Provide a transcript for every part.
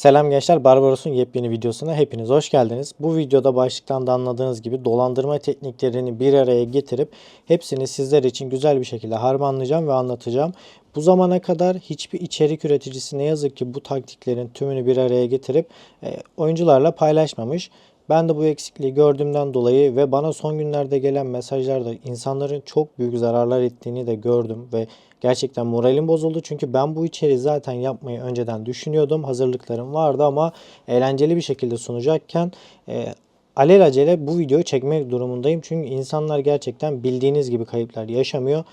Selam gençler, Barbaros'un yepyeni videosuna hepiniz hoş geldiniz. Bu videoda başlıktan da anladığınız gibi dolandırma tekniklerini bir araya getirip hepsini sizler için güzel bir şekilde harmanlayacağım ve anlatacağım. Bu zamana kadar hiçbir içerik üreticisi ne yazık ki bu taktiklerin tümünü bir araya getirip e, oyuncularla paylaşmamış. Ben de bu eksikliği gördüğümden dolayı ve bana son günlerde gelen mesajlarda insanların çok büyük zararlar ettiğini de gördüm ve gerçekten moralim bozuldu. Çünkü ben bu içeriği zaten yapmayı önceden düşünüyordum. Hazırlıklarım vardı ama eğlenceli bir şekilde sunacakken e, alelacele bu videoyu çekmek durumundayım. Çünkü insanlar gerçekten bildiğiniz gibi kayıplar yaşamıyor.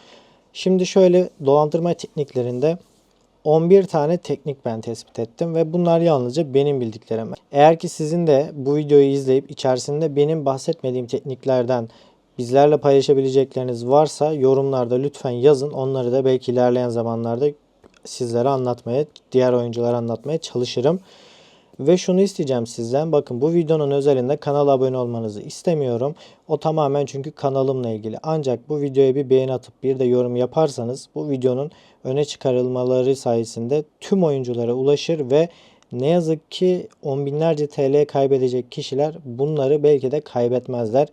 Şimdi şöyle dolandırma tekniklerinde 11 tane teknik ben tespit ettim ve bunlar yalnızca benim bildiklerim. Eğer ki sizin de bu videoyu izleyip içerisinde benim bahsetmediğim tekniklerden bizlerle paylaşabilecekleriniz varsa yorumlarda lütfen yazın. Onları da belki ilerleyen zamanlarda sizlere anlatmaya, diğer oyunculara anlatmaya çalışırım. Ve şunu isteyeceğim sizden. Bakın bu videonun özelinde kanala abone olmanızı istemiyorum. O tamamen çünkü kanalımla ilgili. Ancak bu videoya bir beğeni atıp bir de yorum yaparsanız bu videonun öne çıkarılmaları sayesinde tüm oyunculara ulaşır ve ne yazık ki on binlerce TL kaybedecek kişiler bunları belki de kaybetmezler.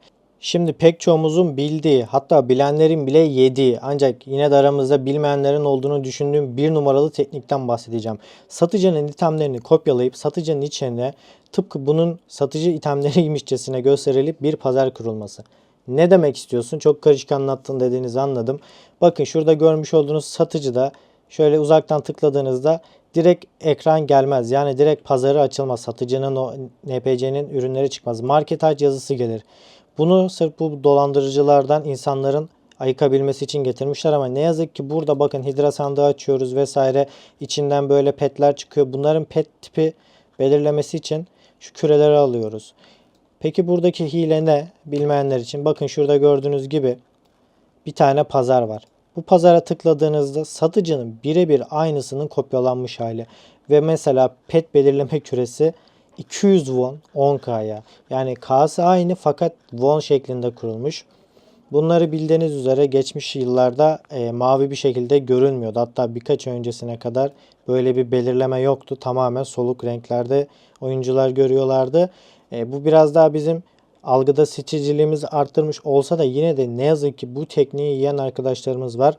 Şimdi pek çoğumuzun bildiği hatta bilenlerin bile yediği ancak yine de aramızda bilmeyenlerin olduğunu düşündüğüm bir numaralı teknikten bahsedeceğim. Satıcının itemlerini kopyalayıp satıcının içine tıpkı bunun satıcı itemleriymişçesine gösterilip bir pazar kurulması. Ne demek istiyorsun? Çok karışık anlattın dediğinizi anladım. Bakın şurada görmüş olduğunuz satıcıda şöyle uzaktan tıkladığınızda direkt ekran gelmez. Yani direkt pazarı açılmaz. Satıcının o NPC'nin ürünleri çıkmaz. Market aç yazısı gelir. Bunu sırf bu dolandırıcılardan insanların ayıkabilmesi için getirmişler ama ne yazık ki burada bakın hidra sandığı açıyoruz vesaire içinden böyle petler çıkıyor. Bunların pet tipi belirlemesi için şu küreleri alıyoruz. Peki buradaki hile ne? Bilmeyenler için bakın şurada gördüğünüz gibi bir tane pazar var. Bu pazara tıkladığınızda satıcının birebir aynısının kopyalanmış hali ve mesela pet belirleme küresi 200 won 10K'ya. Yani K'sı aynı fakat won şeklinde kurulmuş. Bunları bildiğiniz üzere geçmiş yıllarda e, mavi bir şekilde görünmüyordu. Hatta birkaç öncesine kadar böyle bir belirleme yoktu. Tamamen soluk renklerde oyuncular görüyorlardı. E, bu biraz daha bizim algıda seçiciliğimizi arttırmış olsa da yine de ne yazık ki bu tekniği yiyen arkadaşlarımız var.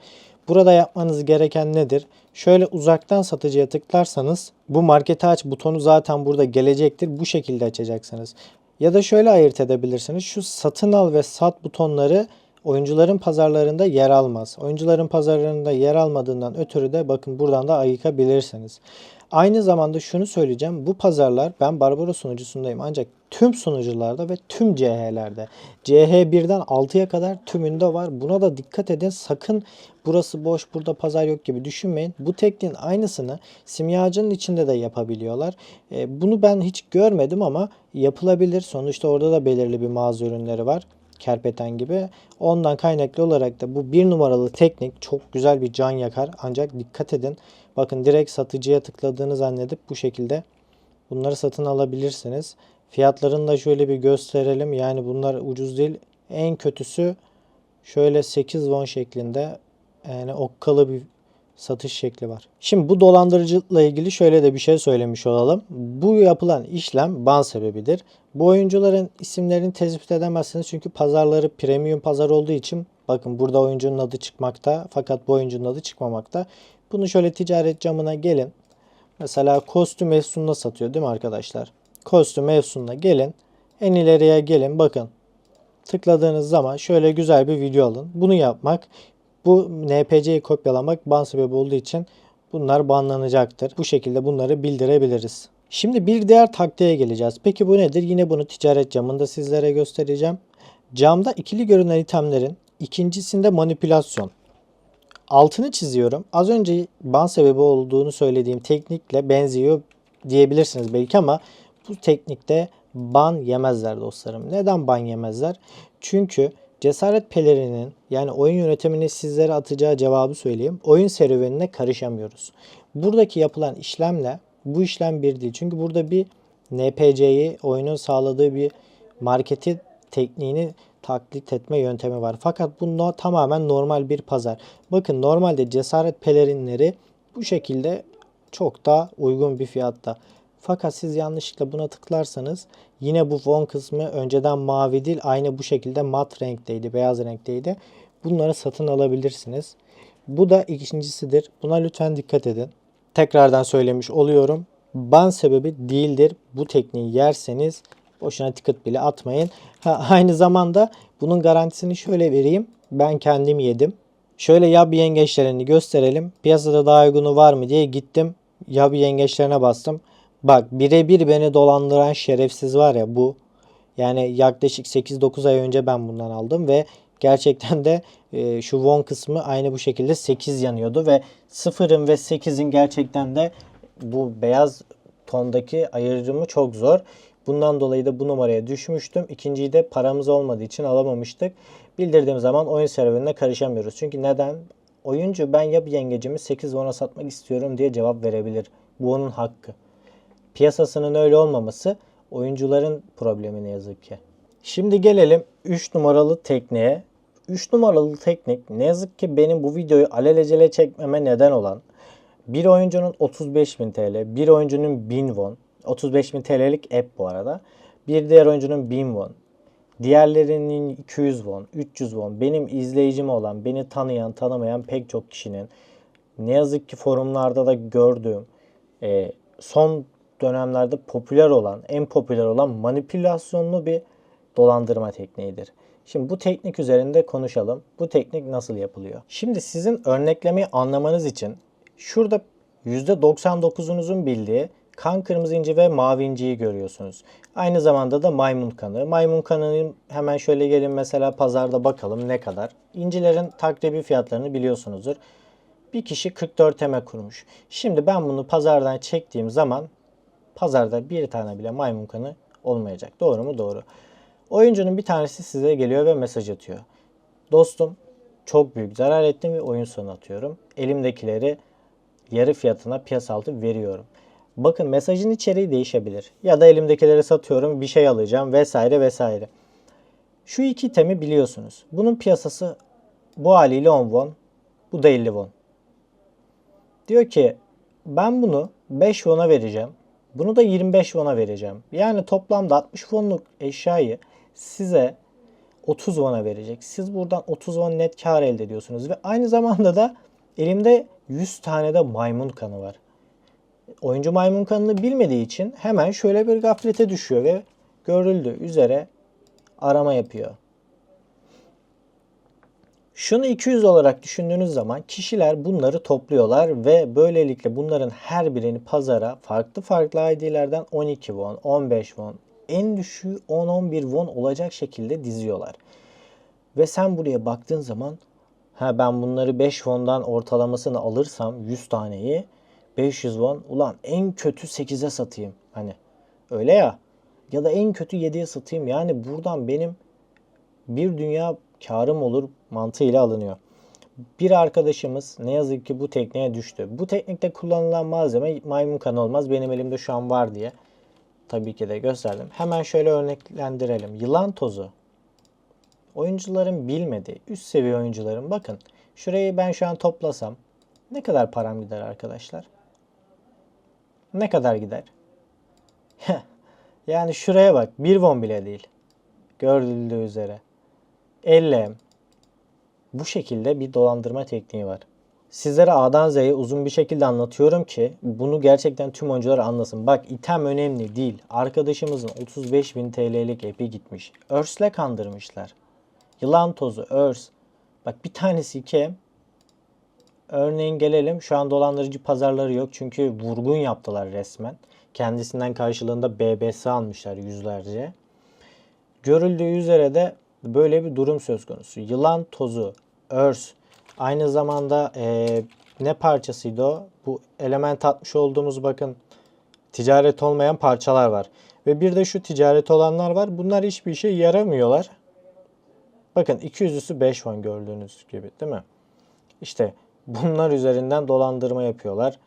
Burada yapmanız gereken nedir? Şöyle uzaktan satıcıya tıklarsanız bu markete aç butonu zaten burada gelecektir. Bu şekilde açacaksınız. Ya da şöyle ayırt edebilirsiniz. Şu satın al ve sat butonları oyuncuların pazarlarında yer almaz. Oyuncuların pazarlarında yer almadığından ötürü de bakın buradan da ayıkabilirsiniz. Aynı zamanda şunu söyleyeceğim. Bu pazarlar ben Barbaros sunucusundayım ancak tüm sunucularda ve tüm CH'lerde. CH1'den 6'ya kadar tümünde var. Buna da dikkat edin. Sakın burası boş burada pazar yok gibi düşünmeyin. Bu tekniğin aynısını simyacının içinde de yapabiliyorlar. E, bunu ben hiç görmedim ama yapılabilir. Sonuçta orada da belirli bir mağaza ürünleri var kerpeten gibi. Ondan kaynaklı olarak da bu bir numaralı teknik çok güzel bir can yakar. Ancak dikkat edin. Bakın direkt satıcıya tıkladığını zannedip bu şekilde bunları satın alabilirsiniz. Fiyatlarını da şöyle bir gösterelim. Yani bunlar ucuz değil. En kötüsü şöyle 8 won şeklinde yani okkalı bir satış şekli var. Şimdi bu dolandırıcılıkla ilgili şöyle de bir şey söylemiş olalım. Bu yapılan işlem ban sebebidir. Bu oyuncuların isimlerini tespit edemezsiniz çünkü pazarları premium pazar olduğu için bakın burada oyuncunun adı çıkmakta fakat bu oyuncunun adı çıkmamakta. Bunu şöyle ticaret camına gelin. Mesela kostüm efsunla satıyor değil mi arkadaşlar? Kostüm efsunla gelin. En ileriye gelin bakın. Tıkladığınız zaman şöyle güzel bir video alın. Bunu yapmak bu NPC'yi kopyalamak ban sebebi olduğu için bunlar banlanacaktır. Bu şekilde bunları bildirebiliriz. Şimdi bir diğer taktiğe geleceğiz. Peki bu nedir? Yine bunu ticaret camında sizlere göstereceğim. Camda ikili görünen itemlerin ikincisinde manipülasyon. Altını çiziyorum. Az önce ban sebebi olduğunu söylediğim teknikle benziyor diyebilirsiniz belki ama bu teknikte ban yemezler dostlarım. Neden ban yemezler? Çünkü cesaret pelerinin yani oyun yönetimini sizlere atacağı cevabı söyleyeyim. Oyun serüvenine karışamıyoruz. Buradaki yapılan işlemle bu işlem bir değil. Çünkü burada bir NPC'yi oyunun sağladığı bir marketi tekniğini taklit etme yöntemi var. Fakat bu no, tamamen normal bir pazar. Bakın normalde cesaret pelerinleri bu şekilde çok daha uygun bir fiyatta. Fakat siz yanlışlıkla buna tıklarsanız yine bu fon kısmı önceden mavi değil aynı bu şekilde mat renkteydi, beyaz renkteydi. Bunları satın alabilirsiniz. Bu da ikincisidir. Buna lütfen dikkat edin. Tekrardan söylemiş oluyorum. Ban sebebi değildir. Bu tekniği yerseniz boşuna ticket bile atmayın. Ha, aynı zamanda bunun garantisini şöyle vereyim. Ben kendim yedim. Şöyle yab yengeçlerini gösterelim. Piyasada daha uygunu var mı diye gittim. Yab yengeçlerine bastım. Bak birebir beni dolandıran şerefsiz var ya bu. Yani yaklaşık 8-9 ay önce ben bundan aldım ve gerçekten de e, şu won kısmı aynı bu şekilde 8 yanıyordu ve 0'ın ve 8'in gerçekten de bu beyaz tondaki ayrımı çok zor. Bundan dolayı da bu numaraya düşmüştüm. İkinciyi de paramız olmadığı için alamamıştık. Bildirdiğim zaman oyun serverine karışamıyoruz. Çünkü neden? Oyuncu ben ya bir yengecimi 8 won'a satmak istiyorum diye cevap verebilir. Bu onun hakkı. Piyasasının öyle olmaması oyuncuların problemi ne yazık ki. Şimdi gelelim 3 numaralı tekniğe. 3 numaralı teknik ne yazık ki benim bu videoyu alelacele çekmeme neden olan bir oyuncunun 35.000 TL, bir oyuncunun 1000 won, 35.000 TL'lik app bu arada. Bir diğer oyuncunun 1000 won, diğerlerinin 200 won, 300 won, benim izleyicim olan, beni tanıyan, tanımayan pek çok kişinin ne yazık ki forumlarda da gördüğüm e, son dönemlerde popüler olan, en popüler olan manipülasyonlu bir dolandırma tekniğidir. Şimdi bu teknik üzerinde konuşalım. Bu teknik nasıl yapılıyor? Şimdi sizin örneklemeyi anlamanız için şurada %99'unuzun bildiği kan kırmızı inci ve mavi inciyi görüyorsunuz. Aynı zamanda da maymun kanı. Maymun kanının hemen şöyle gelin mesela pazarda bakalım ne kadar. İncilerin takribi fiyatlarını biliyorsunuzdur. Bir kişi 44 eme kurmuş. Şimdi ben bunu pazardan çektiğim zaman pazarda bir tane bile maymun kanı olmayacak. Doğru mu? Doğru. Oyuncunun bir tanesi size geliyor ve mesaj atıyor. Dostum çok büyük zarar ettim ve oyun sonu atıyorum. Elimdekileri yarı fiyatına piyasa altı veriyorum. Bakın mesajın içeriği değişebilir. Ya da elimdekileri satıyorum bir şey alacağım vesaire vesaire. Şu iki temi biliyorsunuz. Bunun piyasası bu haliyle 10 won. Bu da 50 won. Diyor ki ben bunu 5 won'a vereceğim. Bunu da 25 won'a vereceğim. Yani toplamda 60 wonluk eşyayı size 30 won'a verecek. Siz buradan 30 won net kar elde ediyorsunuz. Ve aynı zamanda da elimde 100 tane de maymun kanı var. Oyuncu maymun kanını bilmediği için hemen şöyle bir gaflete düşüyor ve görüldüğü üzere arama yapıyor. Şunu 200 olarak düşündüğünüz zaman kişiler bunları topluyorlar ve böylelikle bunların her birini pazara farklı farklı ID'lerden 12 won, 15 won, en düşüğü 10-11 won olacak şekilde diziyorlar. Ve sen buraya baktığın zaman ha ben bunları 5 won'dan ortalamasını alırsam 100 taneyi 500 won ulan en kötü 8'e satayım. Hani öyle ya. Ya da en kötü 7'ye satayım. Yani buradan benim bir dünya karım olur mantığıyla alınıyor. Bir arkadaşımız ne yazık ki bu tekniğe düştü. Bu teknikte kullanılan malzeme maymun kanı olmaz. Benim elimde şu an var diye. Tabii ki de gösterdim. Hemen şöyle örneklendirelim. Yılan tozu. Oyuncuların bilmediği, üst seviye oyuncuların bakın. Şurayı ben şu an toplasam ne kadar param gider arkadaşlar? Ne kadar gider? yani şuraya bak. Bir won bile değil. Görüldüğü üzere. 50 Bu şekilde bir dolandırma tekniği var. Sizlere A'dan Z'ye uzun bir şekilde anlatıyorum ki bunu gerçekten tüm oyuncular anlasın. Bak item önemli değil. Arkadaşımızın 35.000 TL'lik epi gitmiş. Örs'le kandırmışlar. Yılan tozu, örs. Bak bir tanesi 2 Örneğin gelelim şu an dolandırıcı pazarları yok çünkü vurgun yaptılar resmen. Kendisinden karşılığında BBS almışlar yüzlerce. Görüldüğü üzere de böyle bir durum söz konusu. Yılan tozu, örs, aynı zamanda e, ne parçasıydı o? Bu element atmış olduğumuz bakın ticaret olmayan parçalar var. Ve bir de şu ticaret olanlar var. Bunlar hiçbir işe yaramıyorlar. Bakın 200'üsü 5 won gördüğünüz gibi değil mi? İşte bunlar üzerinden dolandırma yapıyorlar.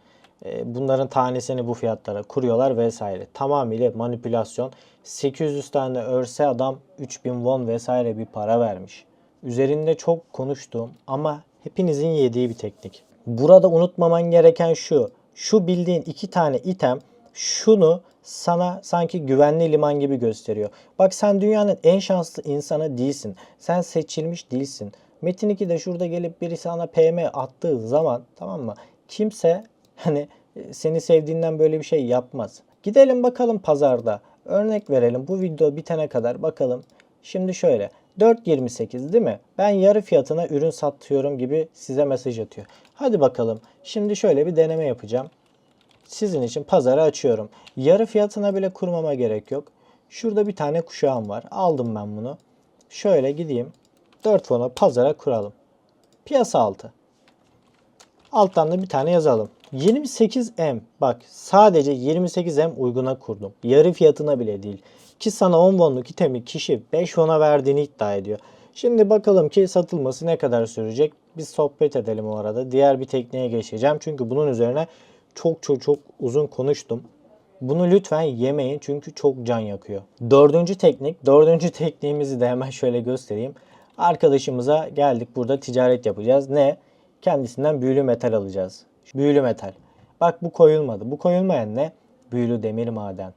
E, Bunların tanesini bu fiyatlara kuruyorlar vesaire. Tamamıyla manipülasyon. 800 tane örse adam 3000 won vesaire bir para vermiş. Üzerinde çok konuştuğum ama hepinizin yediği bir teknik. Burada unutmaman gereken şu. Şu bildiğin iki tane item şunu sana sanki güvenli liman gibi gösteriyor. Bak sen dünyanın en şanslı insanı değilsin. Sen seçilmiş değilsin. Metin 2'de şurada gelip biri sana PM attığı zaman tamam mı? Kimse hani e, seni sevdiğinden böyle bir şey yapmaz. Gidelim bakalım pazarda. Örnek verelim bu video bitene kadar bakalım. Şimdi şöyle 4.28 değil mi? Ben yarı fiyatına ürün satıyorum gibi size mesaj atıyor. Hadi bakalım. Şimdi şöyle bir deneme yapacağım. Sizin için pazarı açıyorum. Yarı fiyatına bile kurmama gerek yok. Şurada bir tane kuşağım var. Aldım ben bunu. Şöyle gideyim. 4 fona pazara kuralım. Piyasa altı. Alttan da bir tane yazalım. 28M. Bak sadece 28M uyguna kurdum. Yarı fiyatına bile değil. Ki sana 10 wonluk itemi kişi 5 won'a verdiğini iddia ediyor. Şimdi bakalım ki satılması ne kadar sürecek. Biz sohbet edelim o arada. Diğer bir tekniğe geçeceğim. Çünkü bunun üzerine çok çok çok uzun konuştum. Bunu lütfen yemeyin çünkü çok can yakıyor. Dördüncü teknik. Dördüncü tekniğimizi de hemen şöyle göstereyim. Arkadaşımıza geldik burada ticaret yapacağız. Ne? Kendisinden büyülü metal alacağız. Büyülü metal. Bak bu koyulmadı. Bu koyulmayan ne? Büyülü demir maden.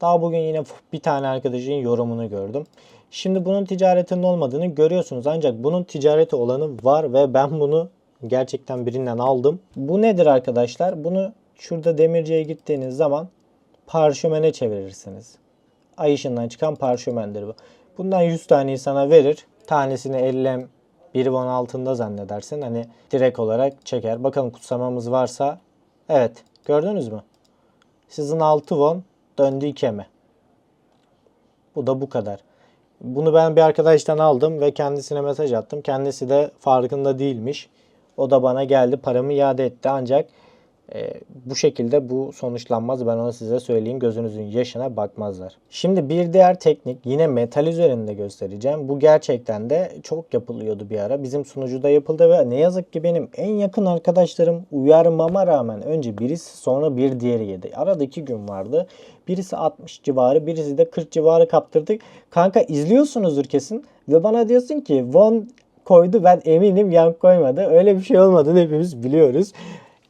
Daha bugün yine bir tane arkadaşın yorumunu gördüm. Şimdi bunun ticaretinin olmadığını görüyorsunuz. Ancak bunun ticareti olanı var ve ben bunu gerçekten birinden aldım. Bu nedir arkadaşlar? Bunu şurada demirciye gittiğiniz zaman parşömene çevirirsiniz. Ay ışığından çıkan parşömendir bu. Bundan 100 taneyi sana verir. Tanesini ellem bir won altında zannedersin. Hani direkt olarak çeker. Bakalım kutsamamız varsa. Evet. Gördünüz mü? Sizin 6 won döndü 2 mi? Bu da bu kadar. Bunu ben bir arkadaştan aldım ve kendisine mesaj attım. Kendisi de farkında değilmiş. O da bana geldi paramı iade etti ancak e, bu şekilde bu sonuçlanmaz. Ben onu size söyleyeyim. Gözünüzün yaşına bakmazlar. Şimdi bir diğer teknik yine metal üzerinde göstereceğim. Bu gerçekten de çok yapılıyordu bir ara. Bizim sunucuda yapıldı ve ne yazık ki benim en yakın arkadaşlarım uyarmama rağmen önce birisi sonra bir diğeri yedi. Arada iki gün vardı. Birisi 60 civarı, birisi de 40 civarı kaptırdık. Kanka izliyorsunuzdur kesin ve bana diyorsun ki Von koydu ben eminim yan koymadı. Öyle bir şey olmadığını hepimiz biliyoruz.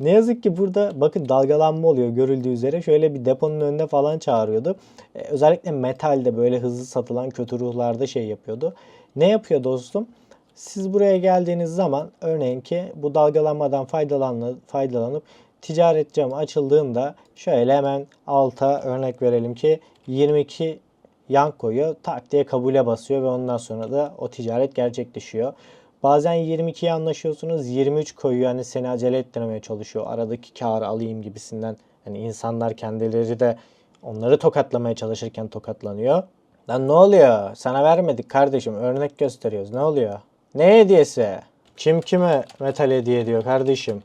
Ne yazık ki burada bakın dalgalanma oluyor görüldüğü üzere. Şöyle bir deponun önüne falan çağırıyordu. Ee, özellikle metalde böyle hızlı satılan kötü ruhlarda şey yapıyordu. Ne yapıyor dostum? Siz buraya geldiğiniz zaman örneğin ki bu dalgalanmadan faydalanıp, faydalanıp ticaret camı açıldığında şöyle hemen alta örnek verelim ki 22 yan koyuyor. Tak diye kabule basıyor ve ondan sonra da o ticaret gerçekleşiyor. Bazen 22'ye anlaşıyorsunuz 23 koyuyor hani seni acele ettirmeye çalışıyor. Aradaki karı alayım gibisinden. Hani insanlar kendileri de onları tokatlamaya çalışırken tokatlanıyor. Lan ne oluyor? Sana vermedik kardeşim. Örnek gösteriyoruz. Ne oluyor? Ne hediyesi? Kim kime metal hediye ediyor kardeşim?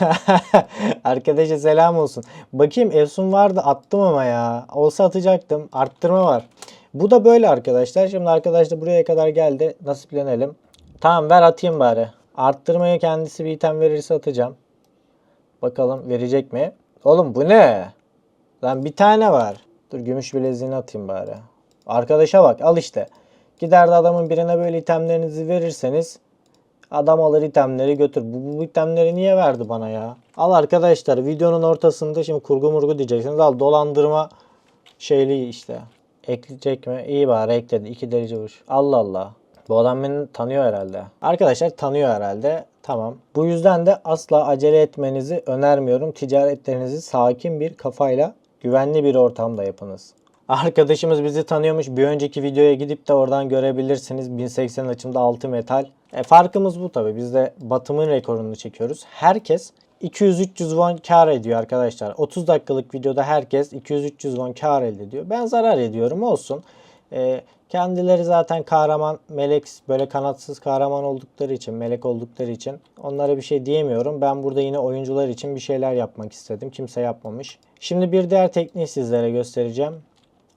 Arkadaşa selam olsun. Bakayım Efsun vardı attım ama ya. Olsa atacaktım. Arttırma var. Bu da böyle arkadaşlar. Şimdi arkadaş da buraya kadar geldi. Nasiplenelim. Tamam ver atayım bari. Arttırmaya kendisi bir item verirse atacağım. Bakalım verecek mi? Oğlum bu ne? Lan bir tane var. Dur gümüş bileziğini atayım bari. Arkadaşa bak al işte. Gider de adamın birine böyle itemlerinizi verirseniz adam alır itemleri götür. Bu, bu itemleri niye verdi bana ya? Al arkadaşlar videonun ortasında şimdi kurgu murgu diyeceksiniz. Al dolandırma şeyli işte. Ekleyecek mi? İyi bari ekledi. 2 derece vuruş. Allah Allah. Bu adam beni tanıyor herhalde. Arkadaşlar tanıyor herhalde. Tamam. Bu yüzden de asla acele etmenizi önermiyorum. Ticaretlerinizi sakin bir kafayla güvenli bir ortamda yapınız. Arkadaşımız bizi tanıyormuş. Bir önceki videoya gidip de oradan görebilirsiniz. 1080 açımda 6 metal. E, farkımız bu tabi. Biz de batımın rekorunu çekiyoruz. Herkes 200-300 won kar ediyor arkadaşlar. 30 dakikalık videoda herkes 200-300 won kar elde ediyor. Ben zarar ediyorum olsun. E, kendileri zaten kahraman, melek, böyle kanatsız kahraman oldukları için, melek oldukları için onlara bir şey diyemiyorum. Ben burada yine oyuncular için bir şeyler yapmak istedim. Kimse yapmamış. Şimdi bir diğer tekniği sizlere göstereceğim.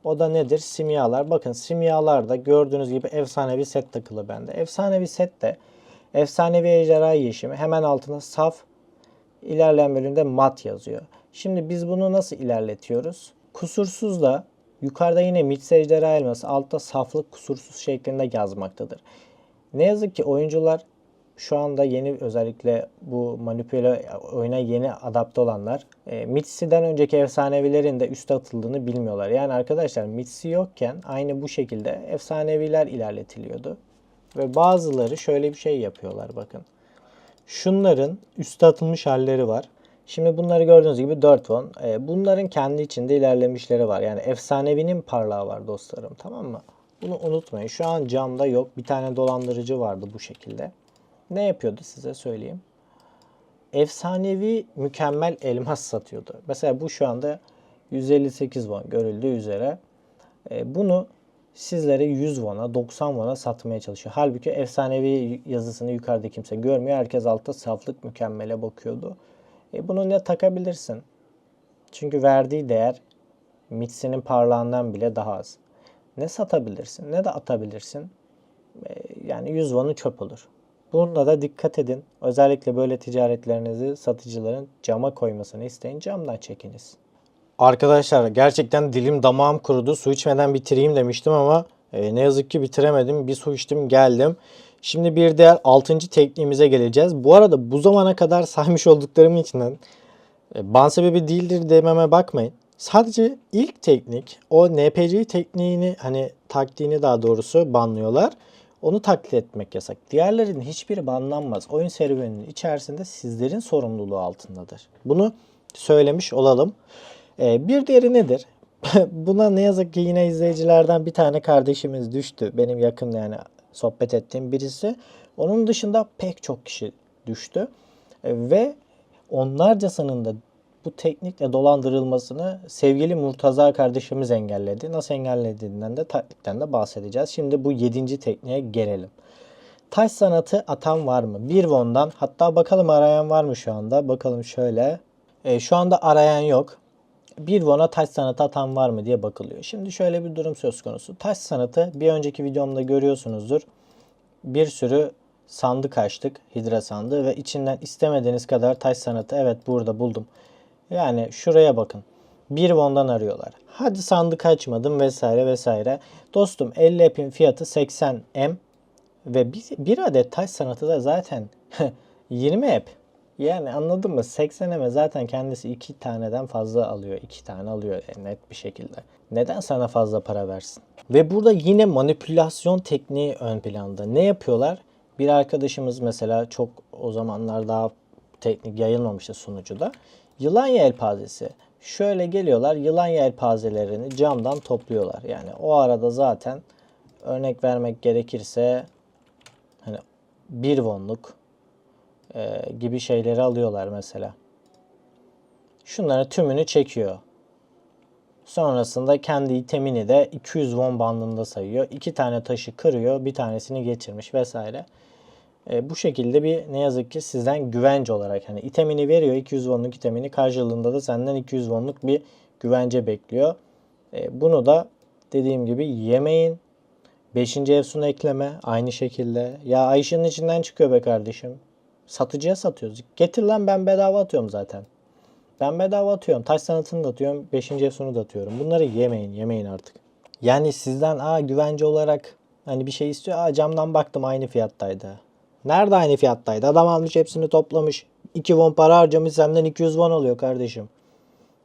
O da nedir? Simyalar. Bakın simyalarda gördüğünüz gibi efsanevi set takılı bende. Efsanevi set de efsanevi ejderha yeşimi hemen altına saf ilerleyen bölümde mat yazıyor. Şimdi biz bunu nasıl ilerletiyoruz? Kusursuz da yukarıda yine mit ejderha elması altta saflık kusursuz şeklinde yazmaktadır. Ne yazık ki oyuncular şu anda yeni özellikle bu manipüle oyuna yeni adapte olanlar e, Mitsi'den önceki efsanevilerin de üste atıldığını bilmiyorlar. Yani arkadaşlar Mitsi yokken aynı bu şekilde efsaneviler ilerletiliyordu. Ve bazıları şöyle bir şey yapıyorlar bakın. Şunların üste atılmış halleri var. Şimdi bunları gördüğünüz gibi 4 won. E, bunların kendi içinde ilerlemişleri var. Yani efsanevinin parlağı var dostlarım tamam mı? Bunu unutmayın. Şu an camda yok. Bir tane dolandırıcı vardı bu şekilde. Ne yapıyordu size söyleyeyim. Efsanevi mükemmel elmas satıyordu. Mesela bu şu anda 158 won görüldüğü üzere. E, bunu sizlere 100 won'a 90 won'a satmaya çalışıyor. Halbuki efsanevi yazısını yukarıda kimse görmüyor. Herkes altta saflık mükemmele bakıyordu. E, bunu ne takabilirsin? Çünkü verdiği değer Mitsi'nin parlağından bile daha az. Ne satabilirsin ne de atabilirsin. E, yani 100 won'u çöp olur. Bunda da dikkat edin. Özellikle böyle ticaretlerinizi satıcıların cama koymasını isteyin. Camdan çekiniz. Arkadaşlar gerçekten dilim damağım kurudu. Su içmeden bitireyim demiştim ama e, ne yazık ki bitiremedim. Bir su içtim geldim. Şimdi bir diğer 6. tekniğimize geleceğiz. Bu arada bu zamana kadar saymış olduklarım içinden e, ban sebebi değildir dememe bakmayın. Sadece ilk teknik o NPC tekniğini hani taktiğini daha doğrusu banlıyorlar. Onu taklit etmek yasak. Diğerlerinin hiçbiri banlanmaz. Oyun serüveninin içerisinde sizlerin sorumluluğu altındadır. Bunu söylemiş olalım. Ee, bir diğeri nedir? Buna ne yazık ki yine izleyicilerden bir tane kardeşimiz düştü. Benim yakın yani sohbet ettiğim birisi. Onun dışında pek çok kişi düştü. Ee, ve onlarcasının da bu teknikle dolandırılmasını sevgili Murtaza kardeşimiz engelledi. Nasıl engellediğinden de taktikten de bahsedeceğiz. Şimdi bu yedinci tekniğe gelelim. Taş sanatı atan var mı? Bir Won'dan hatta bakalım arayan var mı şu anda? Bakalım şöyle. E, şu anda arayan yok. Bir Won'a taş sanatı atan var mı diye bakılıyor. Şimdi şöyle bir durum söz konusu. Taş sanatı bir önceki videomda görüyorsunuzdur. Bir sürü sandık açtık. Hidra sandığı ve içinden istemediğiniz kadar taş sanatı evet burada buldum. Yani şuraya bakın. Bir won'dan arıyorlar. Hadi sandık açmadım vesaire vesaire. Dostum 50 app'in fiyatı 80 M ve bir, bir adet taş sanatı da zaten 20 app. Yani anladın mı? 80 M'e zaten kendisi iki taneden fazla alıyor. iki tane alıyor net bir şekilde. Neden sana fazla para versin? Ve burada yine manipülasyon tekniği ön planda. Ne yapıyorlar? Bir arkadaşımız mesela çok o zamanlar daha teknik yayılmamıştı sunucuda. Yılan yelpazesi. Şöyle geliyorlar yılan yelpazelerini camdan topluyorlar. Yani o arada zaten örnek vermek gerekirse hani bir wonluk e, gibi şeyleri alıyorlar mesela. Şunları tümünü çekiyor. Sonrasında kendi itemini de 200 won bandında sayıyor. İki tane taşı kırıyor, bir tanesini geçirmiş vesaire. E, bu şekilde bir ne yazık ki sizden güvence olarak hani itemini veriyor 200 wonluk itemini karşılığında da senden 200 wonluk bir güvence bekliyor. E, bunu da dediğim gibi yemeyin. 5. efsun ekleme aynı şekilde. Ya Ayşe'nin içinden çıkıyor be kardeşim. Satıcıya satıyoruz. Getir lan ben bedava atıyorum zaten. Ben bedava atıyorum. Taş sanatını da atıyorum. 5. efsunu da atıyorum. Bunları yemeyin. Yemeyin artık. Yani sizden aa güvence olarak hani bir şey istiyor. Aa camdan baktım aynı fiyattaydı. Nerede aynı fiyattaydı? Adam almış hepsini toplamış. 2 won para harcamış senden 200 won alıyor kardeşim.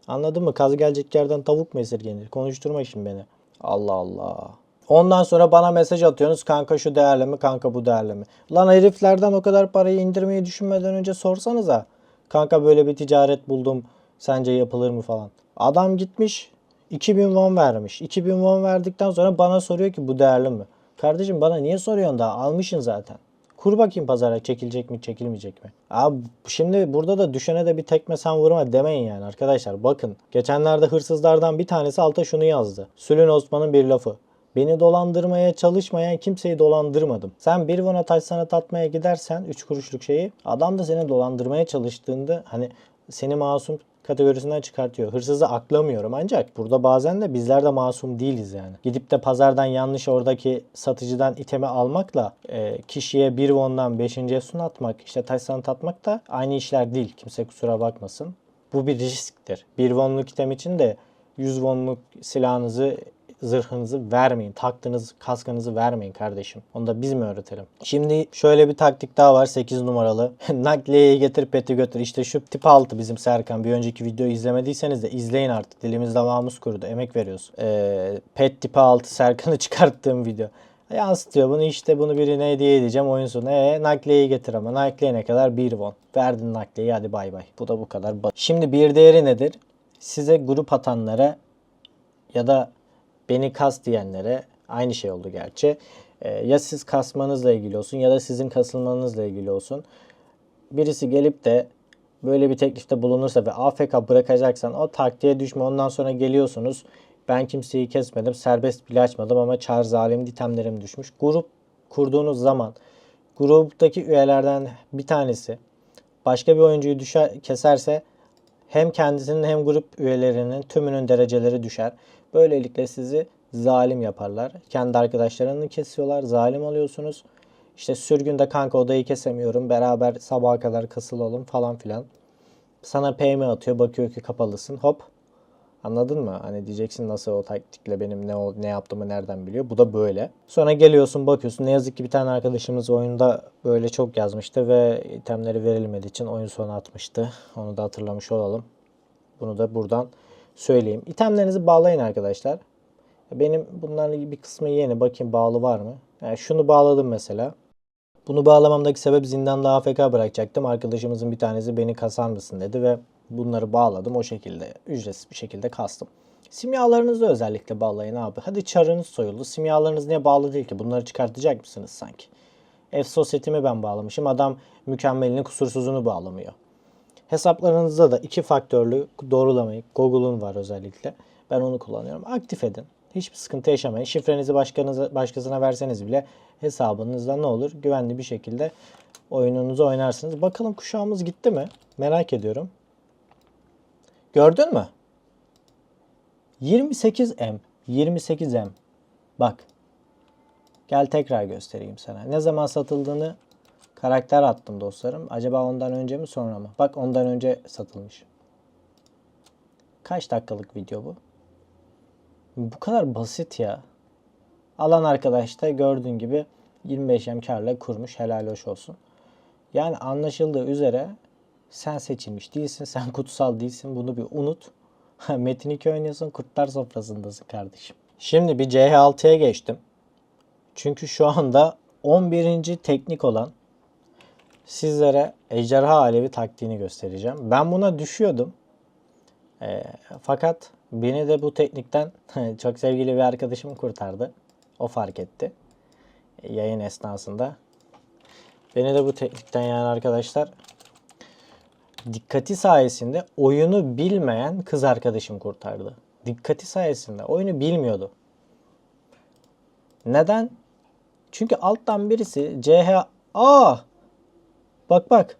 Anladın mı? Kaz gelecek yerden tavuk mu esirgenir? Konuşturma şimdi beni. Allah Allah. Ondan sonra bana mesaj atıyorsunuz. Kanka şu değerli mi? Kanka bu değerli mi? Lan heriflerden o kadar parayı indirmeyi düşünmeden önce sorsanıza. Kanka böyle bir ticaret buldum. Sence yapılır mı falan. Adam gitmiş 2000 won vermiş. 2000 won verdikten sonra bana soruyor ki bu değerli mi? Kardeşim bana niye soruyorsun daha? Almışsın zaten. Kur bakayım pazara çekilecek mi çekilmeyecek mi? Abi şimdi burada da düşene de bir tekme sen vurma demeyin yani arkadaşlar. Bakın geçenlerde hırsızlardan bir tanesi alta şunu yazdı. Sülün Osman'ın bir lafı. Beni dolandırmaya çalışmayan kimseyi dolandırmadım. Sen bir vona taş sanat atmaya gidersen 3 kuruşluk şeyi adam da seni dolandırmaya çalıştığında hani seni masum kategorisinden çıkartıyor. Hırsızı aklamıyorum ancak burada bazen de bizler de masum değiliz yani. Gidip de pazardan yanlış oradaki satıcıdan itemi almakla e, kişiye bir won'dan 5. efsun atmak, işte taş sanat atmak da aynı işler değil. Kimse kusura bakmasın. Bu bir risktir. Bir wonluk item için de 100 wonluk silahınızı zırhınızı vermeyin. Taktığınız kaskınızı vermeyin kardeşim. Onu da biz mi öğretelim? Şimdi şöyle bir taktik daha var 8 numaralı. Nakliyeyi getir peti götür. İşte şu tip altı bizim Serkan. Bir önceki videoyu izlemediyseniz de izleyin artık. Dilimiz damağımız kurudu. Emek veriyoruz. Ee, pet tipi altı Serkan'ı çıkarttığım video. Yansıtıyor bunu işte bunu birine hediye edeceğim oyun sonu. Ee, nakliyeyi getir ama nakliye ne kadar? 1 won. Verdin nakliyeyi hadi bay bay. Bu da bu kadar. Şimdi bir değeri nedir? Size grup atanlara ya da beni kas diyenlere aynı şey oldu gerçi. Ee, ya siz kasmanızla ilgili olsun ya da sizin kasılmanızla ilgili olsun. Birisi gelip de böyle bir teklifte bulunursa ve AFK bırakacaksan o taktiğe düşme. Ondan sonra geliyorsunuz. Ben kimseyi kesmedim. Serbest bile açmadım ama çar zalim ditemlerim düşmüş. Grup kurduğunuz zaman gruptaki üyelerden bir tanesi başka bir oyuncuyu düşer, keserse hem kendisinin hem grup üyelerinin tümünün dereceleri düşer. Böylelikle sizi zalim yaparlar. Kendi arkadaşlarını kesiyorlar. Zalim oluyorsunuz. İşte sürgünde kanka odayı kesemiyorum. Beraber sabaha kadar kasılalım falan filan. Sana PM atıyor. Bakıyor ki kapalısın. Hop. Anladın mı? Hani diyeceksin nasıl o taktikle benim ne ne yaptığımı nereden biliyor? Bu da böyle. Sonra geliyorsun bakıyorsun. Ne yazık ki bir tane arkadaşımız oyunda böyle çok yazmıştı ve itemleri verilmediği için oyun sonu atmıştı. Onu da hatırlamış olalım. Bunu da buradan söyleyeyim. İtemlerinizi bağlayın arkadaşlar. Benim bunların bir kısmı yeni. Bakayım bağlı var mı? Yani şunu bağladım mesela. Bunu bağlamamdaki sebep zindanda AFK bırakacaktım. Arkadaşımızın bir tanesi beni kasar mısın dedi ve bunları bağladım. O şekilde ücretsiz bir şekilde kastım. Simyalarınızı özellikle bağlayın abi. Hadi çarınız soyuldu. Simyalarınız niye bağlı değil ki? Bunları çıkartacak mısınız sanki? F-Society'mi ben bağlamışım. Adam mükemmelini kusursuzunu bağlamıyor. Hesaplarınızda da iki faktörlü doğrulamayı Google'un var özellikle. Ben onu kullanıyorum. Aktif edin. Hiçbir sıkıntı yaşamayın. Şifrenizi başkanıza, başkasına verseniz bile hesabınızda ne olur? Güvenli bir şekilde oyununuzu oynarsınız. Bakalım kuşağımız gitti mi? Merak ediyorum. Gördün mü? 28M. 28M. Bak. Gel tekrar göstereyim sana. Ne zaman satıldığını karakter attım dostlarım. Acaba ondan önce mi sonra mı? Bak ondan önce satılmış. Kaç dakikalık video bu? Bu kadar basit ya. Alan arkadaş da gördüğün gibi 25M karla kurmuş. Helal hoş olsun. Yani anlaşıldığı üzere sen seçilmiş değilsin. Sen kutsal değilsin. Bunu bir unut. Metin 2 oynuyorsun. Kurtlar sofrasındasın kardeşim. Şimdi bir CH6'ya geçtim. Çünkü şu anda 11. teknik olan sizlere Ejderha Alevi taktiğini göstereceğim. Ben buna düşüyordum. Ee, fakat beni de bu teknikten çok sevgili bir arkadaşım kurtardı. O fark etti. e, Yayın esnasında. Beni de bu teknikten yani arkadaşlar dikkati sayesinde oyunu bilmeyen kız arkadaşım kurtardı. Dikkati sayesinde oyunu bilmiyordu. Neden? Çünkü alttan birisi CH Aa! Bak bak.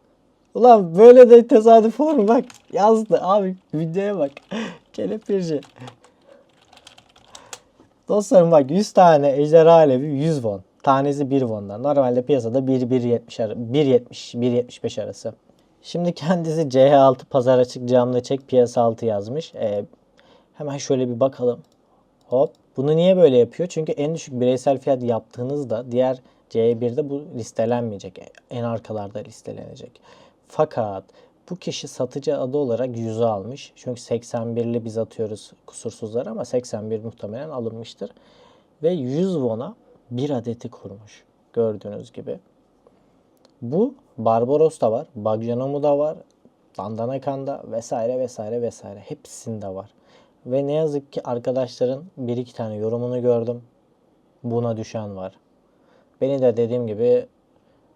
Ulan böyle de tesadüf olur mu? Bak yazdı abi videoya bak. Kelepirci. Dostlarım bak 100 tane ejderha alevi 100 won. Tanesi 1 won'dan. Normalde piyasada 1 1.70 ara- 1.70 1.75 arası. Şimdi kendisi CH6 pazar açık camda çek piyasa altı yazmış. Ee, hemen şöyle bir bakalım. Hop. Bunu niye böyle yapıyor? Çünkü en düşük bireysel fiyat yaptığınızda diğer C1'de bu listelenmeyecek. En arkalarda listelenecek. Fakat bu kişi satıcı adı olarak 100'ü almış. Çünkü 81'li biz atıyoruz kusursuzlar ama 81 muhtemelen alınmıştır. Ve 100 won'a bir adeti kurmuş. Gördüğünüz gibi. Bu Barbaros da var. Bagjanomu da var. Dandanakan'da vesaire vesaire vesaire. Hepsinde var. Ve ne yazık ki arkadaşların bir iki tane yorumunu gördüm. Buna düşen var. Beni de dediğim gibi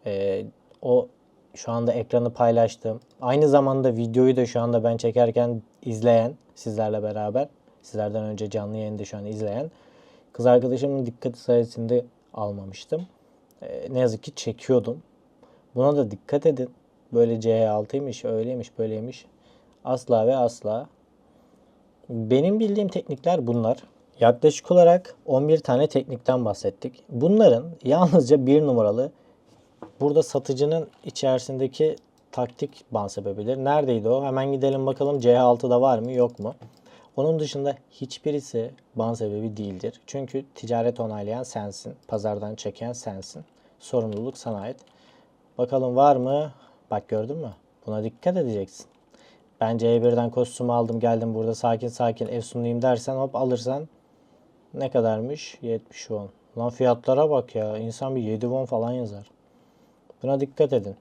e, o şu anda ekranı paylaştığım, aynı zamanda videoyu da şu anda ben çekerken izleyen sizlerle beraber, sizlerden önce canlı yayında şu an izleyen kız arkadaşımın dikkati sayesinde almamıştım. E, ne yazık ki çekiyordum. Buna da dikkat edin. Böyle C6'ymış, öyleymiş, böyleymiş. Asla ve asla. Benim bildiğim teknikler bunlar. Yaklaşık olarak 11 tane teknikten bahsettik. Bunların yalnızca bir numaralı burada satıcının içerisindeki taktik ban sebebidir. Neredeydi o? Hemen gidelim bakalım C6'da var mı yok mu? Onun dışında hiçbirisi ban sebebi değildir. Çünkü ticaret onaylayan sensin. Pazardan çeken sensin. Sorumluluk sana ait. Bakalım var mı? Bak gördün mü? Buna dikkat edeceksin. Ben C1'den kostümü aldım geldim burada sakin sakin efsunluyum dersen hop alırsan ne kadarmış? 70 won. Lan fiyatlara bak ya. İnsan bir 7 won falan yazar. Buna dikkat edin.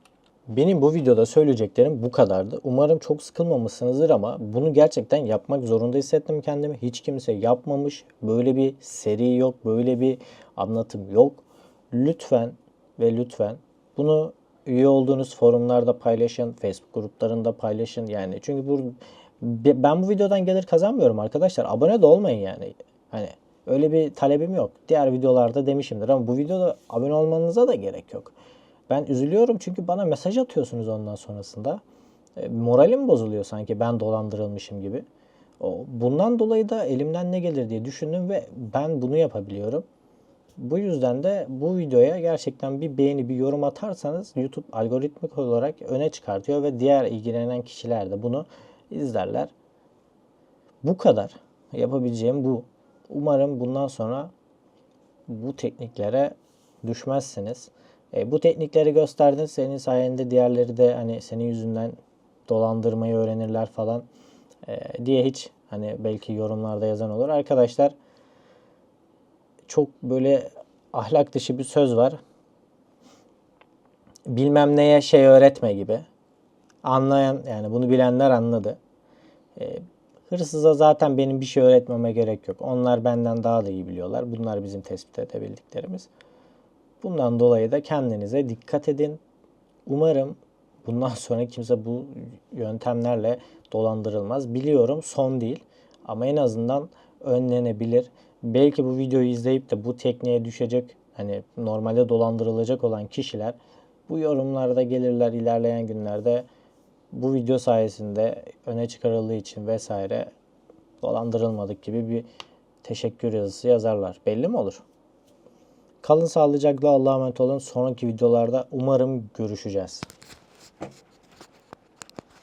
Benim bu videoda söyleyeceklerim bu kadardı. Umarım çok sıkılmamışsınızdır ama bunu gerçekten yapmak zorunda hissettim kendimi. Hiç kimse yapmamış. Böyle bir seri yok, böyle bir anlatım yok. Lütfen ve lütfen bunu üye olduğunuz forumlarda paylaşın, Facebook gruplarında paylaşın yani. Çünkü bu ben bu videodan gelir kazanmıyorum arkadaşlar. Abone de olmayın yani. Hani öyle bir talebim yok. Diğer videolarda demişimdir ama bu videoda abone olmanıza da gerek yok. Ben üzülüyorum çünkü bana mesaj atıyorsunuz ondan sonrasında. E, moralim bozuluyor sanki ben dolandırılmışım gibi. O, bundan dolayı da elimden ne gelir diye düşündüm ve ben bunu yapabiliyorum. Bu yüzden de bu videoya gerçekten bir beğeni, bir yorum atarsanız YouTube algoritmik olarak öne çıkartıyor ve diğer ilgilenen kişiler de bunu izlerler. Bu kadar. Yapabileceğim bu. Umarım bundan sonra bu tekniklere düşmezsiniz. E, bu teknikleri gösterdin. Senin sayende diğerleri de hani senin yüzünden dolandırmayı öğrenirler falan e, diye hiç hani belki yorumlarda yazan olur. Arkadaşlar çok böyle ahlak dışı bir söz var. Bilmem neye şey öğretme gibi. Anlayan yani bunu bilenler anladı. E, hırsıza zaten benim bir şey öğretmeme gerek yok. Onlar benden daha da iyi biliyorlar. Bunlar bizim tespit edebildiklerimiz. Bundan dolayı da kendinize dikkat edin. Umarım bundan sonra kimse bu yöntemlerle dolandırılmaz. Biliyorum son değil ama en azından önlenebilir. Belki bu videoyu izleyip de bu tekniğe düşecek hani normalde dolandırılacak olan kişiler bu yorumlarda gelirler ilerleyen günlerde bu video sayesinde öne çıkarıldığı için vesaire dolandırılmadık gibi bir teşekkür yazısı yazarlar. Belli mi olur? Kalın sağlıcakla Allah'a emanet olun. Sonraki videolarda umarım görüşeceğiz.